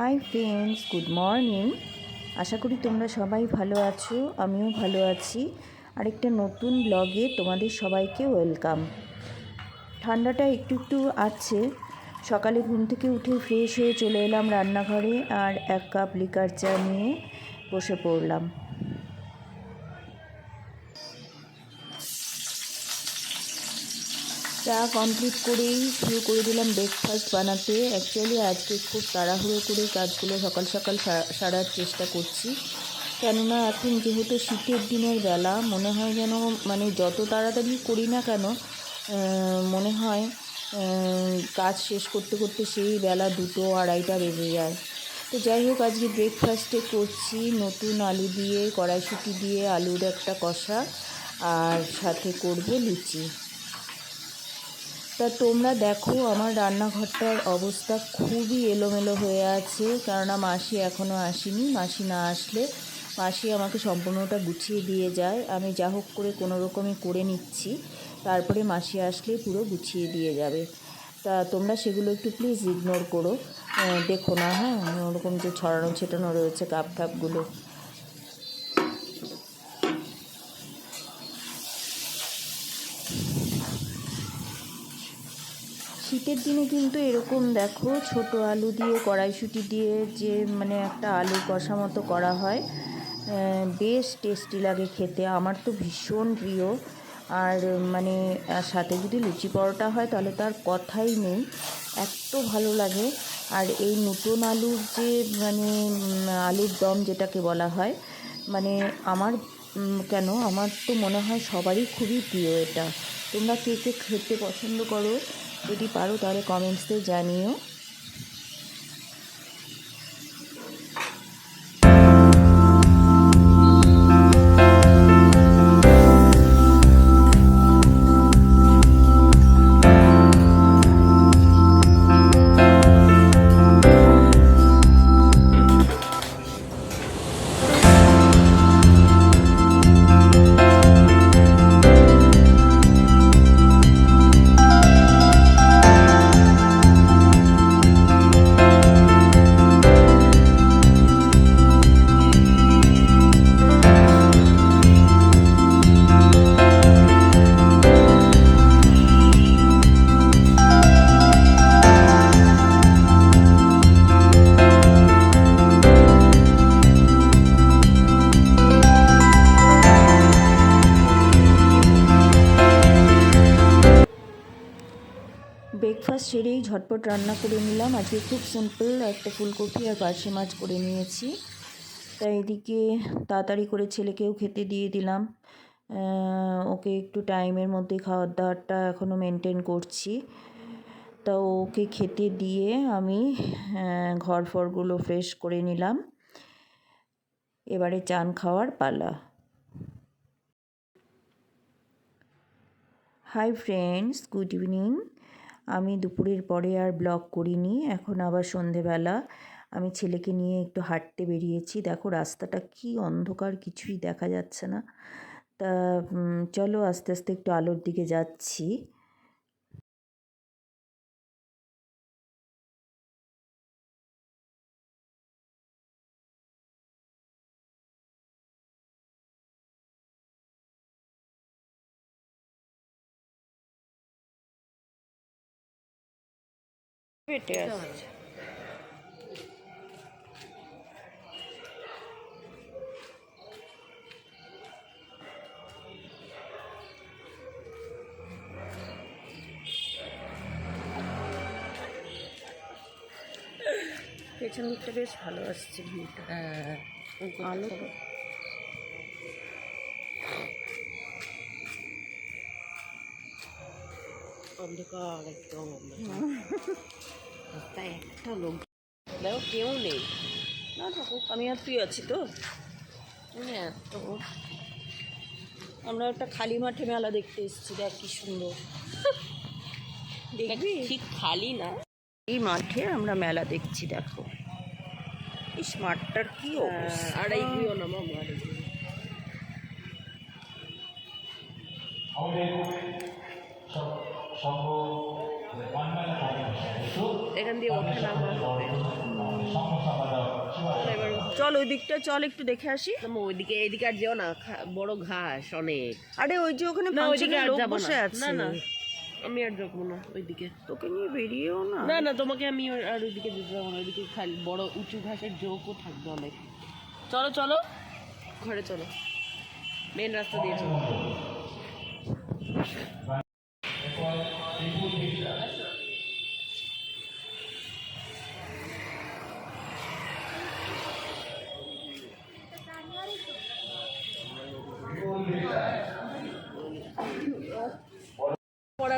High friends good morning আশা করি তোমরা সবাই ভালো আছো, আমিও ভালো আছি। আরেকটা নতুন ব্লগে তোমাদের সবাইকে ওয়েলকাম ঠান্ডাটা একটু একটু আছে সকালে ঘুম থেকে উঠে ফ্রেশ হয়ে চলে এলাম রান্নাঘরে আর এক কাপ লিকার চা নিয়ে বসে পড়লাম। চা কমপ্লিট করেই শুরু করে দিলাম ব্রেকফাস্ট বানাতে। অ্যাকচুয়ালি আজকে খুব তাড়াহুড়ো করে কাজগুলো সকাল সকাল সারার চেষ্টা করছি। কেননা, এখন যেহেতু শীতের দিনের বেলা, মনে হয় যেন মানে যত তাড়াতাড়ি করি না কেন মনে হয় কাজ শেষ করতে করতে সেই বেলা দুটো আড়াইটা বেজে যায়। তো যাই হোক, আজকে ব্রেকফাস্টে করছি। নতুন আলু দিয়ে, কড়াইশুঁটি দিয়ে আলুর একটা কষা, আর সাথে করব লুচি। তা তোমরা দেখো, আমার রান্নাঘরটার অবস্থা খুবই এলোমেলো হয়ে আছে। কেননা মাসি এখনও আসেনি, মাসি না আসলে মাসি আমাকে সম্পূর্ণটা গুছিয়ে দিয়ে যায়। আমি যা হোক করে কোনো রকমই করে নিচ্ছি, তারপরে মাসি আসলে পুরো গুছিয়ে দিয়ে যাবে। তা তোমরা সেগুলো একটু প্লিজ ইগনোর করো। দেখো না হ্যাঁ ওরকম যে ছড়ানো ছেটানো রয়েছে কাপ টাপগুলো শীতের দিনে কিন্তু এরকম দেখো, ছোট আলু দিয়ে, কড়াইশুঁটি দিয়ে যে মানে একটা আলু কষা মতো করা হয় বেশ টেস্টি লাগে খেতে। আমার তো ভীষণ প্রিয়। আর মানে সাথে যদি লুচি পরোটা হয়, তাহলে তার কথাই নেই। এত ভালো লাগে। আর এই নতুন আলুর যে মানে আলুর দম যেটাকে বলা হয় মানে আমার কেন, আমার তো মনে হয় সবারই খুবই প্রিয় এটা। তোমরা কে কে খেতে পছন্দ করো? যদি পারো তাহলে কমেন্টসে জানিও। সেরেই ঝটপট রান্না করে নিলাম। আজকে খুব সিম্পল একটা ফুলকপি আর পার্শে মাছ করে নিয়েছি। তাই এদিকে তাড়াতাড়ি করে ছেলেকেও খেতে দিয়ে দিলাম। ওকে একটু টাইমের মধ্যে খাওয়ার দাওয়ারটা এখনও মেনটেন করছি। তা ওকে খেতে দিয়ে আমি ঘর ফরগুলো ফ্রেশ করে নিলাম। এবারে চান খাওয়ার পালা। হাই ফ্রেন্ডস গুড ইভিনিং আমি দুপুরের পরে আর ব্লগ করিনি, এখন আবার সন্ধেবেলা। আমি ছেলেকে নিয়ে একটু হাঁটতে বেরিয়েছি। দেখো রাস্তাটা কি অন্ধকার, কিছুই দেখা যাচ্ছে না। তা চলো আস্তে আস্তে একটু আলোর দিকে যাচ্ছি। পেটে আসছে পেছন দিকটা বেশ ভালো আসছে ভিউটা। আলো অন্ধকার একদম রাস্তায় একটা লোক দেখো কেউ নেই না থাকুক আমি আর তুই আছি তো এত আমরা একটা খালি মাঠে মেলা দেখতে এসেছি দেখ কি সুন্দর দেখবি ঠিক খালি না এই মাঠে আমরা মেলা দেখছি দেখো এই মাঠটার কি আর এইগুলো না মামা। এখান দিয়ে ওঠা নামা হবে এবার চল ওই দিকটা চল একটু দেখে আসি। ওইদিকে এদিকে আর যেও না বড় ঘাস অনেক। আরে ওই যে ওখানে লোক বসে আছে। না না আমি আর যাব না ওইদিকে। তোকে নিয়ে বেরিয়েও না? না না তোমাকে আমি আর ওইদিকে যেতে যাব না ওইদিকে খালি বড় উঁচু ঘাসের জোকও থাকবে অনেক। চলো চলো। ঘরে চলো। মেন রাস্তা দিয়ে চলো।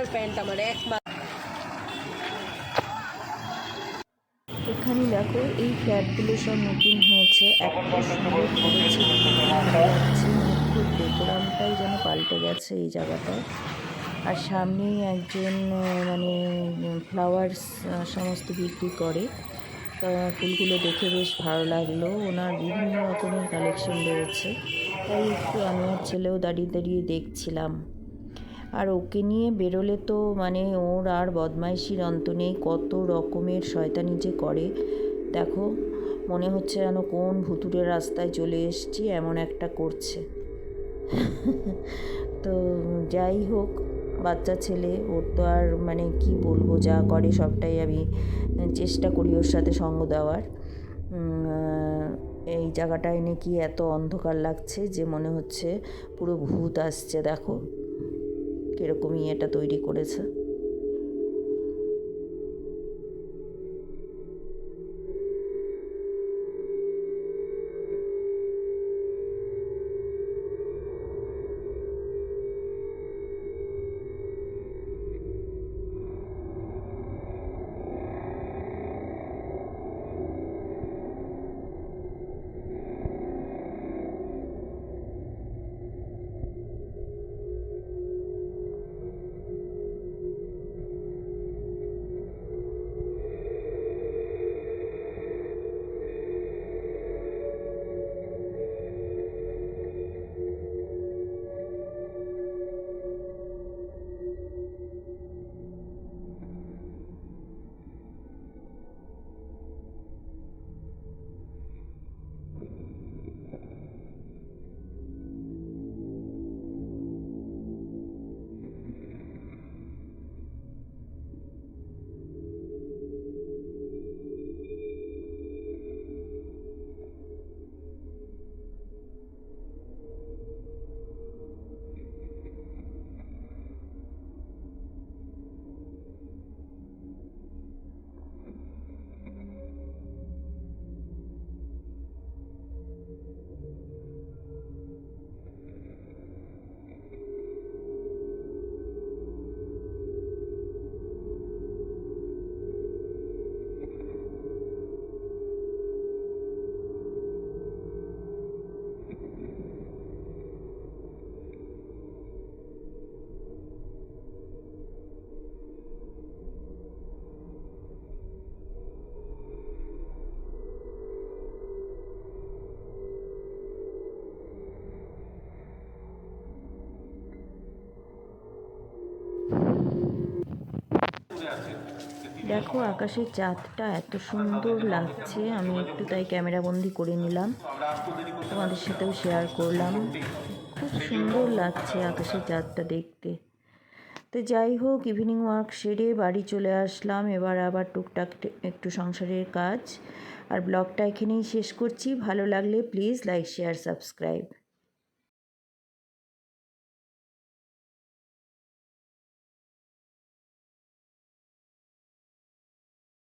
আমার এখানে দেখো, এই ফ্ল্যাটগুলো সব নতুন হয়েছে। একটা সুন্দর করেছে যেন পাল্টে গেছে এই জায়গাটায়। আর সামনেই একজন মানে ফ্লাওয়ার্স সমস্ত বিক্রি করে। ফুলগুলো দেখে বেশ ভালো লাগল। ওনার বিভিন্ন রকমের কালেকশন রয়েছে। তাই একটু আমি আর ছেলেও দাঁড়িয়ে দাঁড়িয়ে দেখছিলাম। আর ওকে নিয়ে বেরোলে তো মানে ওর আর বদমাইশির অন্ত নেই, কত রকমের শয়তানি যে করে। দেখো, মনে হচ্ছে যেন কোন ভুতুরের রাস্তায় চলে এসেছি, এমন একটা করছে। তো যাই হোক, বাচ্চা ছেলে, ওর তো আর মানে কি বলব, যা করে সবটাই আমি চেষ্টা করি ওর সাথে সঙ্গ দেওয়ার। এই জায়গাটায় নাকি এত অন্ধকার লাগছে যে মনে হচ্ছে পুরো ভূত আসছে, দেখো। কীরকম এটা তৈরি করেছে। দেখো আকাশের চাঁদটা এত সুন্দর লাগছে, আমি একটু তাই ক্যামেরা বন্দি করে নিলাম। তোমাদের সাথেও শেয়ার করলাম। খুব সুন্দর লাগছে আকাশের চাঁদটা দেখতে। তো যাই হোক ইভিনিং ওয়ার্ক সেরে বাড়ি চলে আসলাম, এবার আবার টুকটাক একটু সংসারের কাজ। আর ব্লগটা এখানেই শেষ করছি, ভালো লাগলে প্লিজ লাইক শেয়ার সাবস্ক্রাইব